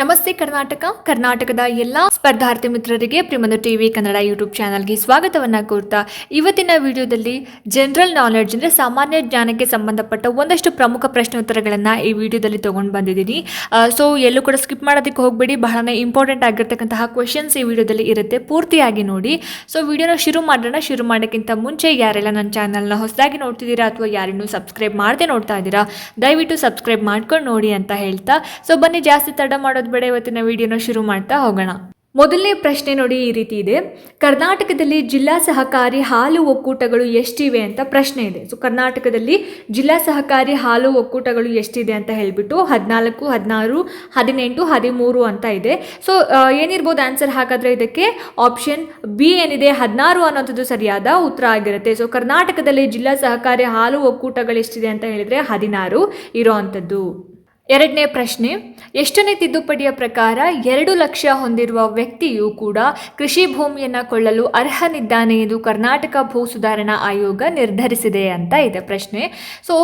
ನಮಸ್ತೆ ಕರ್ನಾಟಕ. ಕರ್ನಾಟಕದ ಎಲ್ಲ ಸ್ಪರ್ಧಾರ್ಥಿ ಮಿತ್ರರಿಗೆ ಪ್ರಿಮನು ಟಿವಿ ಕನ್ನಡ ಯೂಟ್ಯೂಬ್ ಚಾನಲ್ಗೆ ಸ್ವಾಗತವನ್ನ ಕೋರ್ತಾ ಇವತ್ತಿನ ವಿಡಿಯೋದಲ್ಲಿ ಜನರಲ್ ನಾಲೆಡ್ಜ್ ಅಂದರೆ ಸಾಮಾನ್ಯ ಜ್ಞಾನಕ್ಕೆ ಸಂಬಂಧಪಟ್ಟ ಒಂದಷ್ಟು ಪ್ರಮುಖ ಪ್ರಶ್ನೆ ಉತ್ತರಗಳನ್ನು ಈ ವಿಡಿಯೋದಲ್ಲಿ ತಗೊಂಡು ಬಂದಿದ್ದೀನಿ. ಸೊ ಎಲ್ಲೂ ಕೂಡ ಸ್ಕಿಪ್ ಮಾಡೋದಕ್ಕೆ ಹೋಗಬೇಡಿ. ಬಹಳನೇ ಇಂಪಾರ್ಟೆಂಟ್ ಆಗಿರ್ತಕ್ಕಂತಹ ಕ್ವೆಶನ್ಸ್ ಈ ವಿಡಿಯೋದಲ್ಲಿ ಇರುತ್ತೆ. ಪೂರ್ತಿಯಾಗಿ ನೋಡಿ. ಸೊ ವಿಡಿಯೋನ ಶುರು ಮಾಡೋಣ. ಶುರು ಮಾಡೋಕ್ಕಿಂತ ಮುಂಚೆ ಯಾರೆಲ್ಲ ನನ್ನ ಚಾನಲ್ನ ಹೊಸದಾಗಿ ನೋಡ್ತಿದ್ದೀರಾ ಅಥವಾ ಯಾರಿನ್ನೂ ಸಬ್ಸ್ಕ್ರೈಬ್ ಮಾಡದೆ ನೋಡ್ತಾ ಇದ್ದೀರಾ, ದಯವಿಟ್ಟು ಸಬ್ಸ್ಕ್ರೈಬ್ ಮಾಡ್ಕೊಂಡು ನೋಡಿ ಅಂತ ಹೇಳ್ತಾ. ಸೊ ಬನ್ನಿ ಜಾಸ್ತಿ ತಡ ಮಾಡೋದು ಬೇಡ ಇವತ್ತಿನ ವಿಡಿಯೋನ ಶುರು ಮಾಡ್ತಾ ಹೋಗೋಣ. ಮೊದಲನೇ ಪ್ರಶ್ನೆ ನೋಡಿ ಈ ರೀತಿ ಇದೆ. ಕರ್ನಾಟಕದಲ್ಲಿ ಜಿಲ್ಲಾ ಸಹಕಾರಿ ಹಾಲು ಒಕ್ಕೂಟಗಳು ಎಷ್ಟಿವೆ ಅಂತ ಪ್ರಶ್ನೆ ಇದೆ. ಸೊ ಕರ್ನಾಟಕದಲ್ಲಿ ಜಿಲ್ಲಾ ಸಹಕಾರಿ ಹಾಲು ಒಕ್ಕೂಟಗಳು ಎಷ್ಟಿದೆ ಅಂತ ಹೇಳ್ಬಿಟ್ಟು ಹದಿನಾಲ್ಕು, ಹದಿನಾರು, ಹದಿನೆಂಟು, ಹದಿಮೂರು ಅಂತ ಇದೆ. ಸೊ ಏನಿರ್ಬೋದು ಆನ್ಸರ್ ಹಾಗಾದರೆ ಇದಕ್ಕೆ? ಆಪ್ಷನ್ ಬಿ ಏನಿದೆ? ಹದಿನಾರು ಅನ್ನೋಂಥದ್ದು ಸರಿಯಾದ ಉತ್ತರ ಆಗಿರುತ್ತೆ. ಸೊ ಕರ್ನಾಟಕದಲ್ಲಿ ಜಿಲ್ಲಾ ಸಹಕಾರಿ ಹಾಲು ಒಕ್ಕೂಟಗಳು ಎಷ್ಟಿದೆ ಅಂತ ಹೇಳಿದರೆ ಹದಿನಾರು ಇರೋ ಅಂಥದ್ದು ಎರಡನೇ ಪ್ರಶ್ನೆ, ಎಷ್ಟನೇ ತಿದ್ದುಪಡಿಯ ಪ್ರಕಾರ ಎರಡು ಲಕ್ಷ ಹೊಂದಿರುವ ವ್ಯಕ್ತಿಯು ಕೂಡ ಕೃಷಿ ಭೂಮಿಯನ್ನು ಕೊಳ್ಳಲು ಅರ್ಹನಿದ್ದಾನೆ ಎಂದು ಕರ್ನಾಟಕ ಭೂ ಸುಧಾರಣಾ ಆಯೋಗ ನಿರ್ಧರಿಸಿದೆ ಅಂತ ಇದೆ ಪ್ರಶ್ನೆ. ಸೊ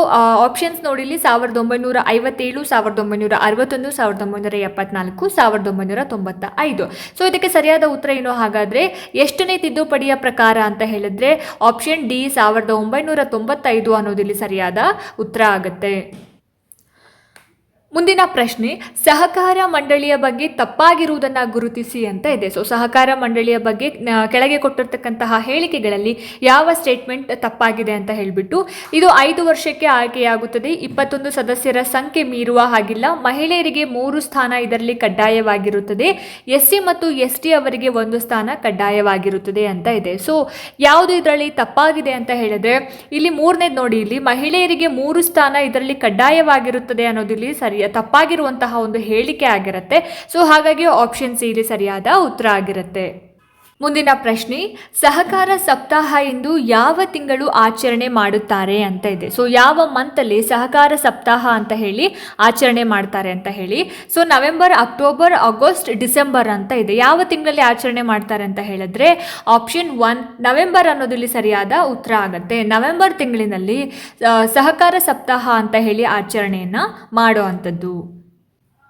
ಆಪ್ಷನ್ಸ್ ನೋಡಿಲಿ ಸಾವಿರದ ಒಂಬೈನೂರ ಐವತ್ತೇಳು, ಸಾವಿರದ ಒಂಬೈನೂರ ಅರವತ್ತೊಂದು, ಸಾವಿರದ ಒಂಬೈನೂರ ಎಪ್ಪತ್ನಾಲ್ಕು, ಸಾವಿರದ ಒಂಬೈನೂರ ತೊಂಬತ್ತ ಐದು ಸೊ ಇದಕ್ಕೆ ಸರಿಯಾದ ಉತ್ತರ ಏನು? ಹಾಗಾದರೆ ಎಷ್ಟನೇ ತಿದ್ದುಪಡಿಯ ಪ್ರಕಾರ ಅಂತ ಹೇಳಿದ್ರೆ ಆಪ್ಷನ್ ಡಿ ಸಾವಿರದ ಒಂಬೈನೂರ ತೊಂಬತ್ತೈದು ಅನ್ನೋದಿಲ್ಲಿ ಸರಿಯಾದ ಉತ್ತರ ಆಗುತ್ತೆ. ಮುಂದಿನ ಪ್ರಶ್ನೆ, ಸಹಕಾರ ಮಂಡಳಿಯ ಬಗ್ಗೆ ತಪ್ಪಾಗಿರುವುದನ್ನು ಗುರುತಿಸಿ ಅಂತ ಇದೆ. ಸೊ ಸಹಕಾರ ಮಂಡಳಿಯ ಬಗ್ಗೆ ಕೆಳಗೆ ಕೊಟ್ಟಿರ್ತಕ್ಕಂತಹ ಹೇಳಿಕೆಗಳಲ್ಲಿ ಯಾವ ಸ್ಟೇಟ್ಮೆಂಟ್ ತಪ್ಪಾಗಿದೆ ಅಂತ ಹೇಳಿಬಿಟ್ಟು, ಇದು ಐದು ವರ್ಷಕ್ಕೆ ಆಯ್ಕೆಯಾಗುತ್ತದೆ. ಇಪ್ಪತ್ತೊಂದು ಸದಸ್ಯರ ಸಂಖ್ಯೆ ಮೀರುವ ಹಾಗಿಲ್ಲ. ಮಹಿಳೆಯರಿಗೆ ಮೂರು ಸ್ಥಾನ ಇದರಲ್ಲಿ ಕಡ್ಡಾಯವಾಗಿರುತ್ತದೆ. ಎಸ್ ಸಿ ಮತ್ತು ಎಸ್ ಅವರಿಗೆ ಒಂದು ಸ್ಥಾನ ಕಡ್ಡಾಯವಾಗಿರುತ್ತದೆ ಅಂತ ಇದೆ. ಸೊ ಯಾವುದು ಇದರಲ್ಲಿ ತಪ್ಪಾಗಿದೆ ಅಂತ ಹೇಳಿದ್ರೆ, ಇಲ್ಲಿ ಮೂರನೇದು ನೋಡಿ, ಇಲ್ಲಿ ಮಹಿಳೆಯರಿಗೆ ಮೂರು ಸ್ಥಾನ ಇದರಲ್ಲಿ ಕಡ್ಡಾಯವಾಗಿರುತ್ತದೆ ಅನ್ನೋದಿಲ್ಲಿ ಸರಿಯ ತಪ್ಪಾಗಿರುವಂತಹ ಒಂದು ಹೇಳಿಕೆ ಆಗಿರುತ್ತೆ. ಸೊ ಹಾಗಾಗಿ ಆಪ್ಷನ್ ಸಿ ಇಲ್ಲಿ ಸರಿಯಾದ ಉತ್ತರ ಆಗಿರುತ್ತೆ. ಮುಂದಿನ ಪ್ರಶ್ನೆ, ಸಹಕಾರ ಸಪ್ತಾಹ ಎಂದು ಯಾವ ತಿಂಗಳು ಆಚರಣೆ ಮಾಡುತ್ತಾರೆ ಅಂತ ಇದೆ. ಸೊ ಯಾವ ಮಂತಲ್ಲಿ ಸಹಕಾರ ಸಪ್ತಾಹ ಅಂತ ಹೇಳಿ ಆಚರಣೆ ಮಾಡ್ತಾರೆ ಅಂತ ಹೇಳಿ. So November October August December ಅಂತ ಇದೆ. ಯಾವ ತಿಂಗಳಲ್ಲಿ ಆಚರಣೆ ಮಾಡ್ತಾರೆ ಅಂತ ಹೇಳಿದ್ರೆ ಆಪ್ಷನ್ ಒನ್ ನವೆಂಬರ್ ಅನ್ನೋದಿಲ್ಲಿ ಸರಿಯಾದ ಉತ್ತರ ಆಗುತ್ತೆ. ನವೆಂಬರ್ ತಿಂಗಳಿನಲ್ಲಿ ಸಹಕಾರ ಸಪ್ತಾಹ ಅಂತ ಹೇಳಿ ಆಚರಣೆಯನ್ನು ಮಾಡೋ ಅಂಥದ್ದು.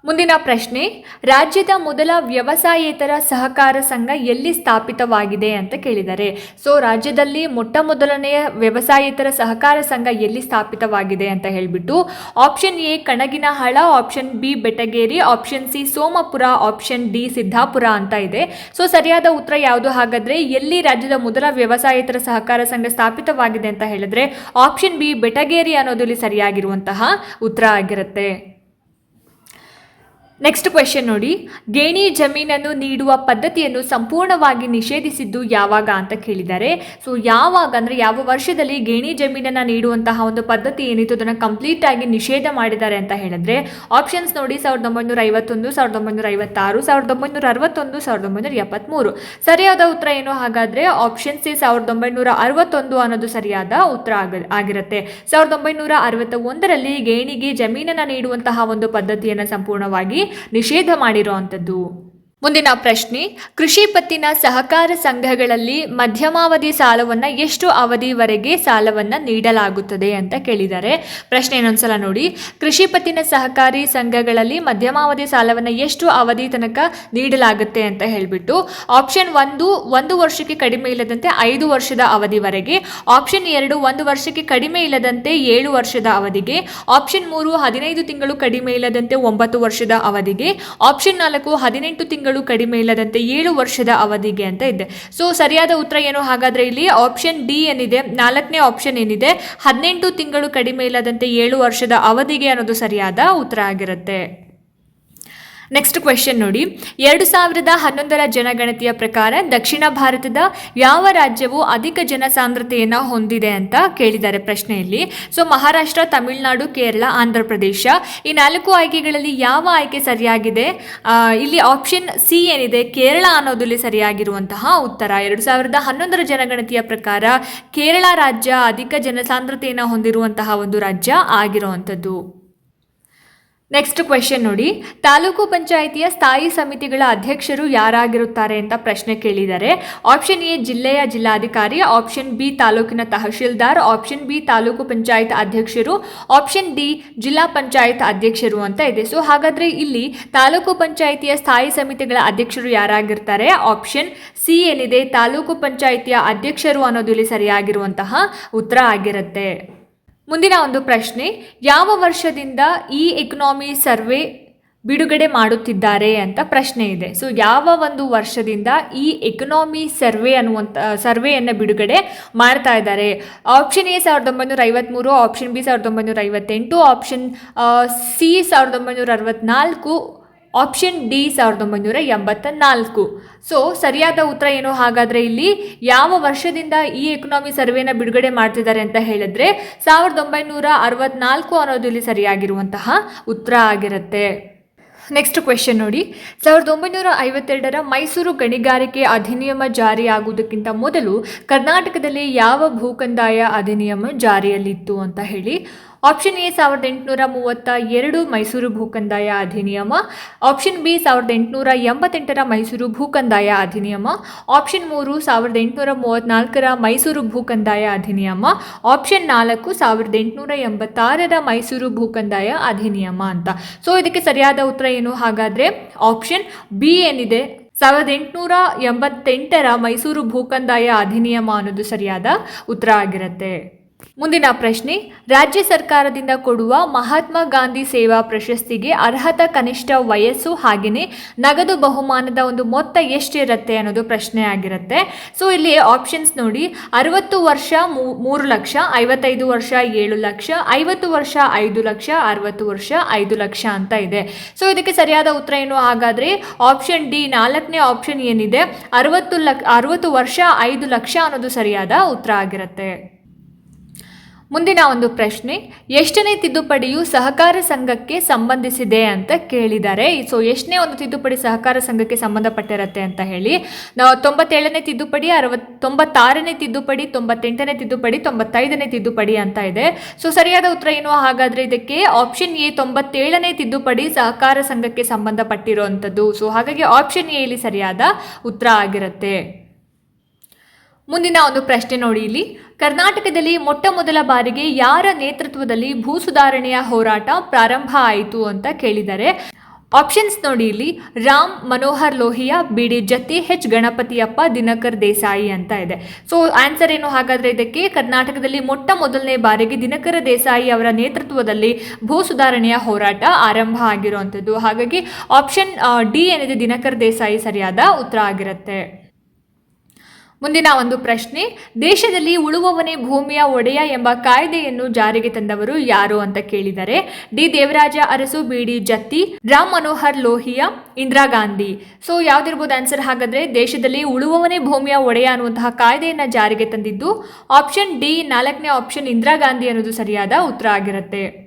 ಮುಂದಿನ ಪ್ರಶ್ನೆ, ರಾಜ್ಯದ ಮೊದಲ ವ್ಯವಸಾಯೇತರ ಸಹಕಾರ ಸಂಘ ಎಲ್ಲಿ ಸ್ಥಾಪಿತವಾಗಿದೆ ಅಂತ ಕೇಳಿದ್ದಾರೆ ಸೊ ರಾಜ್ಯದಲ್ಲಿ ಮೊಟ್ಟ ಮೊದಲನೆಯ ವ್ಯವಸಾಯೇತರ ಸಹಕಾರ ಸಂಘ ಎಲ್ಲಿ ಸ್ಥಾಪಿತವಾಗಿದೆ ಅಂತ ಹೇಳಿಬಿಟ್ಟು option A Kanaginahal option B Betageri option C Somapura option D Siddapura ಅಂತ ಇದೆ. ಸೊ ಸರಿಯಾದ ಉತ್ತರ ಯಾವುದು ಹಾಗಾದರೆ, ಎಲ್ಲಿ ರಾಜ್ಯದ ಮೊದಲ ವ್ಯವಸಾಯೇತರ ಸಹಕಾರ ಸಂಘ ಸ್ಥಾಪಿತವಾಗಿದೆ ಅಂತ ಹೇಳಿದ್ರೆ ಆಪ್ಷನ್ ಬಿ ಬೆಟಗೇರಿ ಅನ್ನೋದು ಇಲ್ಲಿ ಸರಿಯಾಗಿರುವಂತಹ ಉತ್ತರ ಆಗಿರುತ್ತೆ. ನೆಕ್ಸ್ಟ್ ಕ್ವೆಶನ್ ನೋಡಿ. ಗೇಣಿ ಜಮೀನನ್ನು ನೀಡುವ ಪದ್ಧತಿಯನ್ನು ಸಂಪೂರ್ಣವಾಗಿ ನಿಷೇಧಿಸಿದ್ದು ಯಾವಾಗ ಅಂತ ಕೇಳಿದ್ದಾರೆ ಸೊ ಯಾವಾಗ ಅಂದರೆ ಯಾವ ವರ್ಷದಲ್ಲಿ ಗೇಣಿ ಜಮೀನನ್ನು ನೀಡುವಂತಹ ಒಂದು ಪದ್ಧತಿ ಏನಿತ್ತು, ಅದನ್ನು ಕಂಪ್ಲೀಟ್ ಆಗಿ ನಿಷೇಧ ಮಾಡಿದ್ದಾರೆ ಅಂತ ಹೇಳಿದ್ರೆ ಆಪ್ಷನ್ಸ್ ನೋಡಿ ಸಾವಿರದ ಒಂಬೈನೂರ ಐವತ್ತೊಂದು, ಸಾವಿರದ ಒಂಬೈನೂರ ಐವತ್ತಾರು, ಸಾವಿರದ ಒಂಬೈನೂರ ಅರವತ್ತೊಂದು, ಸಾವಿರದ ಒಂಬೈನೂರ ಎಪ್ಪತ್ತ್ಮೂರು ಸರಿಯಾದ ಉತ್ತರ ಏನು? ಹಾಗಾದರೆ ಆಪ್ಷನ್ ಸಿ ಸಾವಿರದ ಒಂಬೈನೂರ ಅರವತ್ತೊಂದು ಅನ್ನೋದು ಸರಿಯಾದ ಉತ್ತರ ಆಗ, ಆಗಿರುತ್ತೆ. ಸಾವಿರದ ಒಂಬೈನೂರ ಅರವತ್ತ ಒಂದರಲ್ಲಿ ಗೇಣಿಗೆ ಜಮೀನನ್ನು ನೀಡುವಂತಹ ಒಂದು ಪದ್ಧತಿಯನ್ನು ಸಂಪೂರ್ಣವಾಗಿ ನಿಷೇಧ ಮಾಡಿರುವಂಥದ್ದು. ಮುಂದಿನ ಪ್ರಶ್ನೆ, ಕೃಷಿ ಪತ್ತಿನ ಸಹಕಾರ ಸಂಘಗಳಲ್ಲಿ ಮಧ್ಯಮಾವಧಿ ಸಾಲವನ್ನು ಎಷ್ಟು ಅವಧಿವರೆಗೆ ಸಾಲವನ್ನು ನೀಡಲಾಗುತ್ತದೆ ಅಂತ ಕೇಳಿದ್ದಾರೆ. ಪ್ರಶ್ನೆ ಇನ್ನೊಂದ್ಸಲ ನೋಡಿ, ಕೃಷಿ ಪತ್ತಿನ ಸಹಕಾರಿ ಸಂಘಗಳಲ್ಲಿ ಮಧ್ಯಮಾವಧಿ ಸಾಲವನ್ನು ಎಷ್ಟು ಅವಧಿ ತನಕ ನೀಡಲಾಗುತ್ತೆ ಅಂತ ಹೇಳಿಬಿಟ್ಟು ಆಪ್ಷನ್ ಒಂದು ಒಂದು ವರ್ಷಕ್ಕೆ ಕಡಿಮೆ ಇಲ್ಲದಂತೆ ಐದು ವರ್ಷದ ಅವಧಿವರೆಗೆ ಆಪ್ಷನ್ ಎರಡು, ಒಂದು ವರ್ಷಕ್ಕೆ ಕಡಿಮೆ ಇಲ್ಲದಂತೆ ಏಳು ವರ್ಷದ ಅವಧಿಗೆ ಆಪ್ಷನ್ ಮೂರು, ಹದಿನೈದು ತಿಂಗಳು ಕಡಿಮೆ ಇಲ್ಲದಂತೆ ಒಂಬತ್ತು ವರ್ಷದ ಅವಧಿಗೆ ಆಪ್ಷನ್ ನಾಲ್ಕು, ಹದಿನೆಂಟು ತಿಂಗಳು ಕಡಿಮೆ ಇಲ್ಲದಂತೆ ಏಳು ವರ್ಷದ ಅವಧಿಗೆ ಅಂತ ಇದೆ. ಸೊ ಸರಿಯಾದ ಉತ್ತರ ಏನು? ಹಾಗಾದ್ರೆ ಇಲ್ಲಿ ಆಪ್ಷನ್ ಡಿ ಏನಿದೆ? ನಾಲ್ಕನೇ ಆಪ್ಷನ್ ಏನಿದೆ? ಹದಿನೆಂಟು ತಿಂಗಳು ಕಡಿಮೆ ಇಲ್ಲದಂತೆ ಏಳು ವರ್ಷದ ಅವಧಿಗೆ ಅನ್ನೋದು ಸರಿಯಾದ ಉತ್ತರ ಆಗಿರುತ್ತೆ. ನೆಕ್ಸ್ಟ್ ಕ್ವೆಶನ್ ನೋಡಿ. ಎರಡು ಸಾವಿರದ ಹನ್ನೊಂದರ ಜನಗಣತಿಯ ಪ್ರಕಾರ ದಕ್ಷಿಣ ಭಾರತದ ಯಾವ ರಾಜ್ಯವು ಅಧಿಕ ಜನಸಾಂದ್ರತೆಯನ್ನು ಹೊಂದಿದೆ ಅಂತ ಕೇಳಿದ್ದಾರೆ ಪ್ರಶ್ನೆಯಲ್ಲಿ. ಸೊ ಮಹಾರಾಷ್ಟ್ರ, ತಮಿಳುನಾಡು, ಕೇರಳ, ಆಂಧ್ರ ಪ್ರದೇಶ ಈ ನಾಲ್ಕು ಆಯ್ಕೆಗಳಲ್ಲಿ ಯಾವ ಆಯ್ಕೆ ಸರಿಯಾಗಿದೆ? ಇಲ್ಲಿ ಆಪ್ಷನ್ ಸಿ ಏನಿದೆ? ಕೇರಳ ಅನ್ನೋದಲ್ಲಿ ಸರಿಯಾಗಿರುವಂತಹ ಉತ್ತರ. ಎರಡು ಸಾವಿರದ ಹನ್ನೊಂದರ ಜನಗಣತಿಯ ಪ್ರಕಾರ ಕೇರಳ ರಾಜ್ಯ ಅಧಿಕ ಜನಸಾಂದ್ರತೆಯನ್ನು ಹೊಂದಿರುವಂತಹ ಒಂದು ರಾಜ್ಯ ಆಗಿರುವಂಥದ್ದು. ನೆಕ್ಸ್ಟ್ ಕ್ವೆಶನ್ ನೋಡಿ. ತಾಲೂಕು ಪಂಚಾಯಿತಿಯ ಸ್ಥಾಯಿ ಸಮಿತಿಗಳ ಅಧ್ಯಕ್ಷರು ಯಾರಾಗಿರುತ್ತಾರೆ ಅಂತ ಪ್ರಶ್ನೆ ಕೇಳಿದ್ದಾರೆ ಆಪ್ಷನ್ ಎ ಜಿಲ್ಲೆಯ ಜಿಲ್ಲಾಧಿಕಾರಿ ಆಪ್ಷನ್ ಬಿ ತಾಲೂಕಿನ ತಹಶೀಲ್ದಾರ್ ಆಪ್ಷನ್ ಬಿ ತಾಲೂಕು ಪಂಚಾಯತ್ ಅಧ್ಯಕ್ಷರು ಆಪ್ಷನ್ ಡಿ ಜಿಲ್ಲಾ ಪಂಚಾಯತ್ ಅಧ್ಯಕ್ಷರು ಅಂತ ಇದೆ. ಸೊ ಹಾಗಾದರೆ ಇಲ್ಲಿ ತಾಲೂಕು ಪಂಚಾಯಿತಿಯ ಸ್ಥಾಯಿ ಸಮಿತಿಗಳ ಅಧ್ಯಕ್ಷರು ಯಾರಾಗಿರ್ತಾರೆ ಆಪ್ಷನ್ ಸಿ ಏನಿದೆ, ತಾಲೂಕು ಪಂಚಾಯಿತಿಯ ಅಧ್ಯಕ್ಷರು ಅನ್ನೋದು ಇಲ್ಲಿ ಸರಿಯಾಗಿರುವಂತಹ ಉತ್ತರ ಆಗಿರುತ್ತೆ. ಮುಂದಿನ ಒಂದು ಪ್ರಶ್ನೆ, ಯಾವ ವರ್ಷದಿಂದ ಈ ಎಕನಾಮಿ ಸರ್ವೆ ಬಿಡುಗಡೆ ಮಾಡುತ್ತಿದ್ದಾರೆ ಅಂತ ಪ್ರಶ್ನೆ ಇದೆ. ಸೊ ಯಾವ ಒಂದು ವರ್ಷದಿಂದ ಈ ಎಕನಾಮಿ ಸರ್ವೆ ಅನ್ನುವಂಥ ಸರ್ವೆಯನ್ನು ಬಿಡುಗಡೆ ಮಾಡ್ತಾ ಇದ್ದಾರೆ? ಆಪ್ಷನ್ ಎ ಸಾವಿರದ ಒಂಬೈನೂರ ಐವತ್ತ್ಮೂರು ಆಪ್ಷನ್ ಬಿ ಸಾವಿರದ ಒಂಬೈನೂರ ಐವತ್ತೆಂಟು ಆಪ್ಷನ್ ಸಿ ಸಾವಿರದ ಒಂಬೈನೂರ ಅರವತ್ನಾಲ್ಕು ಆಪ್ಷನ್ ಡಿ ಸಾವಿರದ ಒಂಬೈನೂರ ಎಂಬತ್ತ ನಾಲ್ಕು. ಸೊ ಸರಿಯಾದ ಉತ್ತರ ಏನು? ಹಾಗಾದರೆ ಇಲ್ಲಿ ಯಾವ ವರ್ಷದಿಂದ ಈ ಎಕನಾಮಿ ಸರ್ವೆನ ಬಿಡುಗಡೆ ಮಾಡ್ತಿದ್ದಾರೆ ಅಂತ ಹೇಳಿದ್ರೆ ಸಾವಿರದ ಒಂಬೈನೂರ ಅರವತ್ನಾಲ್ಕು ಅನ್ನೋದು ಇಲ್ಲಿ ಸರಿಯಾಗಿರುವಂತಹ ಉತ್ತರ ಆಗಿರುತ್ತೆ. ನೆಕ್ಸ್ಟ್ ಕ್ವೆಶನ್ ನೋಡಿ. ಸಾವಿರದ ಒಂಬೈನೂರ ಐವತ್ತೆರಡರ ಮೈಸೂರು ಗಣಿಗಾರಿಕೆ ಅಧಿನಿಯಮ ಜಾರಿಯಾಗುವುದಕ್ಕಿಂತ ಮೊದಲು ಕರ್ನಾಟಕದಲ್ಲಿ ಯಾವ ಭೂಕಂದಾಯ ಅಧಿನಿಯಮ ಜಾರಿಯಲ್ಲಿತ್ತು ಅಂತ ಹೇಳಿ. ಆಪ್ಷನ್ ಎ ಸಾವಿರದ ಎಂಟುನೂರ ಮೂವತ್ತ ಎರಡು ಮೈಸೂರು ಭೂಕಂದಾಯ ಅಧಿನಿಯಮ. ಆಪ್ಷನ್ ಬಿ ಸಾವಿರದ ಎಂಟುನೂರ ಎಂಬತ್ತೆಂಟರ ಮೈಸೂರು ಭೂಕಂದಾಯ ಅಧಿನಿಯಮ. ಆಪ್ಷನ್ ಮೂರು ಸಾವಿರದ ಎಂಟುನೂರ ಮೂವತ್ತ್ನಾಲ್ಕರ ಮೈಸೂರು ಭೂಕಂದಾಯ ಅಧಿನಿಯಮ. ಆಪ್ಷನ್ ನಾಲ್ಕು ಸಾವಿರದ ಎಂಟುನೂರ ಎಂಬತ್ತಾರರ ಮೈಸೂರು ಭೂಕಂದಾಯ ಅಧಿನಿಯಮ ಅಂತ. ಸೊ ಇದಕ್ಕೆ ಸರಿಯಾದ ಉತ್ತರ ಏನು? ಹಾಗಾದರೆ ಆಪ್ಷನ್ ಬಿ ಏನಿದೆ? ಸಾವಿರದ ಎಂಟುನೂರ ಎಂಬತ್ತೆಂಟರ ಮೈಸೂರು ಭೂಕಂದಾಯ ಅಧಿನಿಯಮ ಅನ್ನೋದು ಸರಿಯಾದ ಉತ್ತರ ಆಗಿರುತ್ತೆ. ಮುಂದಿನ ಪ್ರಶ್ನೆ, ರಾಜ್ಯ ಸರ್ಕಾರದಿಂದ ಕೊಡುವ ಮಹಾತ್ಮ ಗಾಂಧಿ ಸೇವಾ ಪ್ರಶಸ್ತಿಗೆ ಅರ್ಹತ ಕನಿಷ್ಠ ವಯಸ್ಸು ಹಾಗೆಯೇ ನಗದು ಬಹುಮಾನದ ಒಂದು ಮೊತ್ತ ಎಷ್ಟಿರುತ್ತೆ ಅನ್ನೋದು ಪ್ರಶ್ನೆ ಆಗಿರುತ್ತೆ ಸೊ ಇಲ್ಲಿ ಆಪ್ಷನ್ಸ್ ನೋಡಿ, ಅರವತ್ತು ವರ್ಷ ಮೂರು ಲಕ್ಷ, ಐವತ್ತೈದು ವರ್ಷ ಏಳು ಲಕ್ಷ, ಐವತ್ತು ವರ್ಷ ಐದು ಲಕ್ಷ, ಅರವತ್ತು ವರ್ಷ ಐದು ಲಕ್ಷ ಅಂತ ಇದೆ. ಸೊ ಇದಕ್ಕೆ ಸರಿಯಾದ ಉತ್ತರ ಏನು ಹಾಗಾದರೆ ಆಪ್ಷನ್ ಡಿ ನಾಲ್ಕನೇ ಆಪ್ಷನ್ ಏನಿದೆ, ಅರವತ್ತು ಲಕ್, ಅರವತ್ತು ವರ್ಷ ಐದು ಲಕ್ಷ ಅನ್ನೋದು ಸರಿಯಾದ ಉತ್ತರ ಆಗಿರುತ್ತೆ. ಮುಂದಿನ ಒಂದು ಪ್ರಶ್ನೆ, ಎಷ್ಟನೇ ತಿದ್ದುಪಡಿಯು ಸಹಕಾರ ಸಂಘಕ್ಕೆ ಸಂಬಂಧಿಸಿದೆ ಅಂತ ಕೇಳಿದ್ದಾರೆ ಸೊ ಎಷ್ಟನೇ ಒಂದು ತಿದ್ದುಪಡಿ ಸಹಕಾರ ಸಂಘಕ್ಕೆ ಸಂಬಂಧಪಟ್ಟಿರುತ್ತೆ ಅಂತ ಹೇಳಿ, ನಾವು ತೊಂಬತ್ತೇಳನೇ ತಿದ್ದುಪಡಿ, ಅರವತ್, ತೊಂಬತ್ತಾರನೇ ತಿದ್ದುಪಡಿ, ತೊಂಬತ್ತೆಂಟನೇ ತಿದ್ದುಪಡಿ, ತೊಂಬತ್ತೈದನೇ ತಿದ್ದುಪಡಿ ಅಂತ ಇದೆ. ಸೊ ಸರಿಯಾದ ಉತ್ತರ ಏನು ಹಾಗಾದರೆ ಇದಕ್ಕೆ ಆಪ್ಷನ್ ಎ ತೊಂಬತ್ತೇಳನೇ ತಿದ್ದುಪಡಿ ಸಹಕಾರ ಸಂಘಕ್ಕೆ ಸಂಬಂಧಪಟ್ಟಿರುವಂಥದ್ದು. ಸೊ ಹಾಗಾಗಿ ಆಪ್ಷನ್ ಎ ಇಲ್ಲಿ ಸರಿಯಾದ ಉತ್ತರ ಆಗಿರುತ್ತೆ. ಮುಂದಿನ ಒಂದು ಪ್ರಶ್ನೆ ನೋಡಿ ಇಲ್ಲಿ. ಕರ್ನಾಟಕದಲ್ಲಿ ಮೊಟ್ಟ ಮೊದಲ ಬಾರಿಗೆ ಯಾರ ನೇತೃತ್ವದಲ್ಲಿ ಭೂ ಸುಧಾರಣೆಯ ಹೋರಾಟ ಪ್ರಾರಂಭ ಆಯಿತು ಅಂತ ಕೇಳಿದ್ದಾರೆ ಆಪ್ಷನ್ಸ್ ನೋಡಿ ಇಲ್ಲಿ. Ram Manohar Lohia B D Jatti, H Ganapatiyappa, Dinakar Desai ಅಂತ ಇದೆ. ಸೊ ಆನ್ಸರ್ ಏನು ಹಾಗಾದ್ರೆ ಇದಕ್ಕೆ? ಕರ್ನಾಟಕದಲ್ಲಿ ಮೊಟ್ಟ ಮೊದಲನೇ ಬಾರಿಗೆ ದಿನಕರ ದೇಸಾಯಿ ಅವರ ನೇತೃತ್ವದಲ್ಲಿ ಭೂ ಸುಧಾರಣೆಯ ಹೋರಾಟ ಆರಂಭ ಆಗಿರುವಂಥದ್ದು. ಹಾಗಾಗಿ, ಆಪ್ಷನ್ ಡಿ ಏನಿದೆ? ದಿನಕರ್ ದೇಸಾಯಿ ಸರಿಯಾದ ಉತ್ತರ ಆಗಿರುತ್ತೆ. ಮುಂದಿನ ಒಂದು ಪ್ರಶ್ನೆ, ದೇಶದಲ್ಲಿ ಉಳುವವನೇ ಭೂಮಿಯ ಒಡೆಯ ಎಂಬ ಕಾಯ್ದೆಯನ್ನು ಜಾರಿಗೆ ತಂದವರು ಯಾರು ಅಂತ ಕೇಳಿದರೆ, D. Devaraja Urs, B. D. Jatti, Ram Manohar Lohia, Indira Gandhi. So ಯಾವ್ದಿರ್ಬೋದು answer ಹಾಗಾದ್ರೆ ದೇಶದಲ್ಲಿ ಉಳುವವನೇ ಭೂಮಿಯ ಒಡೆಯ ಅನ್ನುವಂತಹ ಕಾಯ್ದೆಯನ್ನು ಜಾರಿಗೆ ತಂದಿದ್ದು ಆಪ್ಷನ್ ಡಿ ನಾಲ್ಕನೇ ಆಪ್ಷನ್ ಇಂದಿರಾ ಗಾಂಧಿ ಅನ್ನೋದು ಸರಿಯಾದ ಉತ್ತರ ಆಗಿರುತ್ತೆ.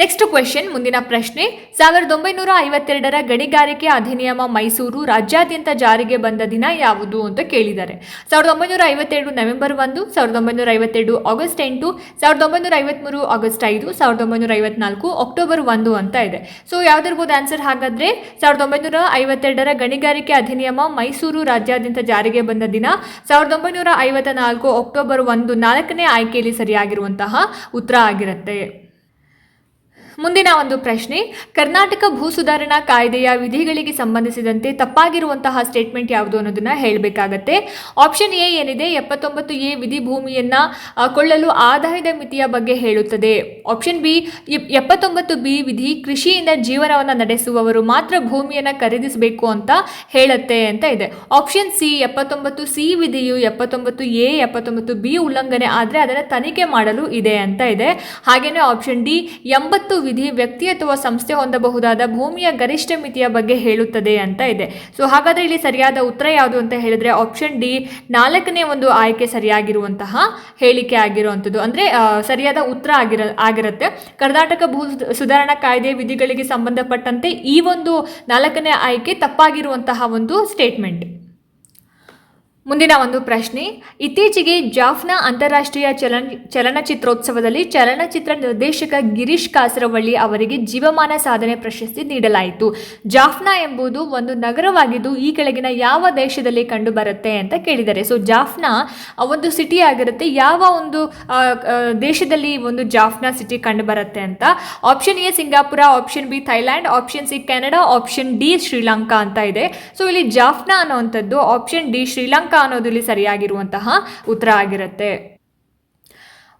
ನೆಕ್ಸ್ಟ್ ಕ್ವೆಶನ್ ಮುಂದಿನ ಪ್ರಶ್ನೆ. ಸಾವಿರದ ಒಂಬೈನೂರ ಐವತ್ತೆರಡರ ಗಣಿಗಾರಿಕೆ ಅಧಿನಿಯಮ ಮೈಸೂರು ರಾಜ್ಯಾದ್ಯಂತ ಜಾರಿಗೆ ಬಂದ ದಿನ ಯಾವುದು ಅಂತ ಕೇಳಿದ್ದಾರೆ. ಸಾವಿರದ ಒಂಬೈನೂರ ಐವತ್ತೆರಡು ನವೆಂಬರ್ ಒಂದು, ಸಾವಿರದ ಒಂಬೈನೂರ ಐವತ್ತೆರಡು ಆಗಸ್ಟ್ ಎಂಟು, ಸಾವಿರದ ಒಂಬೈನೂರ ಐವತ್ತ್ಮೂರು ಆಗಸ್ಟ್ ಐದು, ಸಾವಿರದ ಒಂಬೈನೂರ ಐವತ್ನಾಲ್ಕು ಅಕ್ಟೋಬರ್ ಒಂದು ಅಂತ ಇದೆ. ಸೊ ಯಾವ್ದಿರ್ಬೋದು ಆನ್ಸರ್ ಹಾಗಾದ್ರೆ ಸಾವಿರದ ಒಂಬೈನೂರ ಐವತ್ತೆರಡರ ಗಣಿಗಾರಿಕೆ ಅಧಿನಿಯಮ ಮೈಸೂರು ರಾಜ್ಯಾದ್ಯಂತ ಜಾರಿಗೆ ಬಂದ ದಿನ ಸಾವಿರದ ಒಂಬೈನೂರ ಐವತ್ತ ನಾಲ್ಕು ಅಕ್ಟೋಬರ್ ಒಂದು ನಾಲ್ಕನೇ ಆಯ್ಕೆಯಲ್ಲಿ ಸರಿಯಾಗಿರುವಂತಹ ಉತ್ತರ ಆಗಿರುತ್ತೆ. ಮುಂದಿನ ಒಂದು ಪ್ರಶ್ನೆ, ಕರ್ನಾಟಕ ಭೂ ಸುಧಾರಣಾ ಕಾಯ್ದೆಯ ವಿಧಿಗಳಿಗೆ ಸಂಬಂಧಿಸಿದಂತೆ ತಪ್ಪಾಗಿರುವಂತಹ ಸ್ಟೇಟ್ಮೆಂಟ್ ಯಾವುದು ಅನ್ನೋದನ್ನ ಹೇಳಬೇಕಾಗತ್ತೆ. ಆಪ್ಷನ್ ಎ ಏನಿದೆ? ಎಪ್ಪತ್ತೊಂಬತ್ತು ಎ ವಿಧಿ ಭೂಮಿಯನ್ನ ಕೊಳ್ಳಲು ಆದಾಯದ ಮಿತಿಯ ಬಗ್ಗೆ ಹೇಳುತ್ತದೆ. ಆಪ್ಷನ್ ಬಿ ಎಪ್ಪತ್ತೊಂಬತ್ತು ಬಿ ವಿಧಿ ಕೃಷಿಯಿಂದ ಜೀವನವನ್ನು ನಡೆಸುವವರು ಮಾತ್ರ ಭೂಮಿಯನ್ನು ಖರೀದಿಸಬೇಕು ಅಂತ ಹೇಳುತ್ತೆ ಅಂತ ಇದೆ. ಆಪ್ಷನ್ ಸಿ ಎಪ್ಪತ್ತೊಂಬತ್ತು ಸಿ ವಿಧಿಯು ಎಪ್ಪತ್ತೊಂಬತ್ತು ಎ, ಎಪ್ಪತ್ತೊಂಬತ್ತು ಬಿ ಉಲ್ಲಂಘನೆ ಆದರೆ ಅದನ್ನು ತನಿಖೆ ಮಾಡಲು ಇದೆ ಅಂತ ಇದೆ. ಹಾಗೆಯೇ ಆಪ್ಷನ್ ಡಿ ಎಂಬತ್ತು ವಿಧಿ ವ್ಯಕ್ತಿ ಅಥವಾ ಸಂಸ್ಥೆ ಹೊಂದಬಹುದಾದ ಭೂಮಿಯ ಗರಿಷ್ಠ ಮಿತಿಯ ಬಗ್ಗೆ ಹೇಳುತ್ತದೆ ಅಂತ ಇದೆ. ಸೊ ಹಾಗಾದ್ರೆ ಇಲ್ಲಿ ಸರಿಯಾದ ಉತ್ತರ ಯಾವುದು ಅಂತ ಹೇಳಿದ್ರೆ ಆಪ್ಷನ್ ಡಿ ನಾಲ್ಕನೇ ಒಂದು ಆಯ್ಕೆ ಸರಿಯಾಗಿರುವಂತಹ ಹೇಳಿಕೆ ಆಗಿರುವಂಥದ್ದು. ಅಂದ್ರೆ ಸರಿಯಾದ ಉತ್ತರ ಆಗಿರ, ಆಗಿರುತ್ತೆ. ಕರ್ನಾಟಕ ಭೂ ಸುಧಾರಣಾ ಕಾಯ್ದೆ ವಿಧಿಗಳಿಗೆ ಸಂಬಂಧಪಟ್ಟಂತೆ ಈ ಒಂದು ನಾಲ್ಕನೇ ಆಯ್ಕೆ ತಪ್ಪಾಗಿರುವಂತಹ ಒಂದು ಸ್ಟೇಟ್ಮೆಂಟ್ ಮುಂದಿನ ಒಂದು ಪ್ರಶ್ನೆ. ಇತ್ತೀಚೆಗೆ ಜಾಫ್ನಾ ಅಂತಾರಾಷ್ಟ್ರೀಯ ಚಲನ, ಚಲನಚಿತ್ರೋತ್ಸವದಲ್ಲಿ ಚಲನಚಿತ್ರ ನಿರ್ದೇಶಕ ಗಿರೀಶ್ ಕಾಸರವಳ್ಳಿ ಅವರಿಗೆ ಜೀವಮಾನ ಸಾಧನೆ ಪ್ರಶಸ್ತಿ ನೀಡಲಾಯಿತು. ಜಾಫ್ನಾ ಎಂಬುದು ಒಂದು ನಗರವಾಗಿದ್ದು, ಈ ಕೆಳಗಿನ ಯಾವ ದೇಶದಲ್ಲಿ ಕಂಡುಬರುತ್ತೆ ಅಂತ ಕೇಳಿದ್ದಾರೆ ಸೊ ಜಾಫ್ನಾ ಒಂದು ಸಿಟಿ ಆಗಿರುತ್ತೆ. ಯಾವ ಒಂದು ದೇಶದಲ್ಲಿ ಒಂದು ಜಾಫ್ನಾ ಸಿಟಿ ಕಂಡುಬರುತ್ತೆ ಅಂತ? Option A Singapore option B Thailand option C Canada option D Sri Lanka ಅಂತ ಇದೆ. ಸೊ ಇಲ್ಲಿ ಜಾಫ್ನಾ ಅನ್ನುವಂಥದ್ದು ಆಪ್ಷನ್ ಡಿ ಶ್ರೀಲಂಕಾ ಅನ್ನೋದು ಇಲ್ಲಿ ಸರಿಯಾಗಿರುವಂತಹ ಉತ್ತರ ಆಗಿರುತ್ತೆ.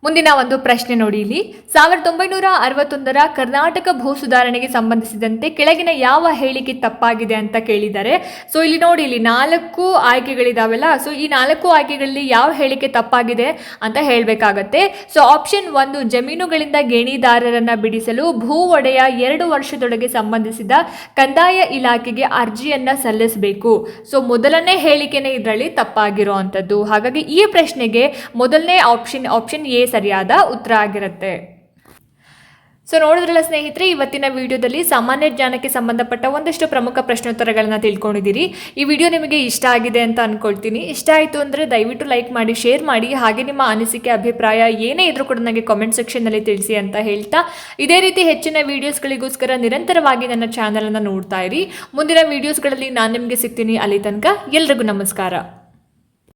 ಮುಂದಿನ ಒಂದು ಪ್ರಶ್ನೆ ನೋಡಿ ಇಲ್ಲಿ. ಸಾವಿರದ ಒಂಬೈನೂರ ಅರವತ್ತೊಂದರ ಕರ್ನಾಟಕ ಭೂ ಸುಧಾರಣೆಗೆ ಸಂಬಂಧಿಸಿದಂತೆ ಕೆಳಗಿನ ಯಾವ ಹೇಳಿಕೆ ತಪ್ಪಾಗಿದೆ ಅಂತ ಕೇಳಿದ್ದಾರೆ ಸೊ ಇಲ್ಲಿ ನೋಡಿ, ಇಲ್ಲಿ ನಾಲ್ಕು ಆಯ್ಕೆಗಳಿದಾವೆಲ್ಲ, ಸೊ ಈ ನಾಲ್ಕು ಆಯ್ಕೆಗಳಲ್ಲಿ ಯಾವ ಹೇಳಿಕೆ ತಪ್ಪಾಗಿದೆ ಅಂತ ಹೇಳಬೇಕಾಗತ್ತೆ. ಸೊ ಆಪ್ಷನ್ ಒಂದು, ಜಮೀನುಗಳಿಂದ ಗೇಣಿದಾರರನ್ನ ಬಿಡಿಸಲು ಭೂ ಒಡೆಯ ಎರಡು ವರ್ಷದೊಳಗೆ ಸಂಬಂಧಿಸಿದ ಕಂದಾಯ ಇಲಾಖೆಗೆ ಅರ್ಜಿಯನ್ನ ಸಲ್ಲಿಸಬೇಕು. ಸೊ ಮೊದಲನೇ ಹೇಳಿಕೆನೇ ಇದರಲ್ಲಿ ತಪ್ಪಾಗಿರೋ ಅಂಥದ್ದು ಹಾಗಾಗಿ ಈ ಪ್ರಶ್ನೆಗೆ ಮೊದಲನೇ ಆಪ್ಷನ್ ಆಪ್ಷನ್ ಎ ಸರಿಯಾದ ಉತ್ತರ ಆಗಿರುತ್ತೆ. ಸೊ ನೋಡಿದ್ರಲ್ಲ ಸ್ನೇಹಿತರೆ, ಇವತ್ತಿನ ವಿಡಿಯೋದಲ್ಲಿ ಸಾಮಾನ್ಯ ಜ್ಞಾನಕ್ಕೆ ಸಂಬಂಧಪಟ್ಟ ಒಂದಷ್ಟು ಪ್ರಮುಖ ಪ್ರಶ್ನೋತ್ತರಗಳನ್ನು ತಿಳ್ಕೊಂಡಿದ್ದೀರಿ. ಈ ವಿಡಿಯೋ ನಿಮಗೆ ಇಷ್ಟ ಆಗಿದೆ ಅಂತ ಅನ್ಕೊಳ್ತೀನಿ. ಇಷ್ಟ ಆಯಿತು ಅಂದರೆ ದಯವಿಟ್ಟು ಲೈಕ್ ಮಾಡಿ, ಶೇರ್ ಮಾಡಿ. ಹಾಗೆ ನಿಮ್ಮ ಅನಿಸಿಕೆ, ಅಭಿಪ್ರಾಯ ಏನೇ ಇದ್ರೂ ಕೂಡ ನನಗೆ ಕಾಮೆಂಟ್ ಸೆಕ್ಷನ್ನಲ್ಲಿ ತಿಳಿಸಿ ಅಂತ ಹೇಳ್ತಾ, ಇದೇ ರೀತಿ ಹೆಚ್ಚಿನ ವೀಡಿಯೋಸ್ಗಳಿಗೋಸ್ಕರ ನಿರಂತರವಾಗಿ ನನ್ನ ಚಾನಲನ್ನು ನೋಡ್ತಾ ಇರಿ. ಮುಂದಿನ ವೀಡಿಯೋಸ್ಗಳಲ್ಲಿ ನಾನು ನಿಮಗೆ ಸಿಗ್ತೀನಿ ಅಲ್ಲಿ ತನಕ. ಎಲ್ರಿಗೂ ನಮಸ್ಕಾರ.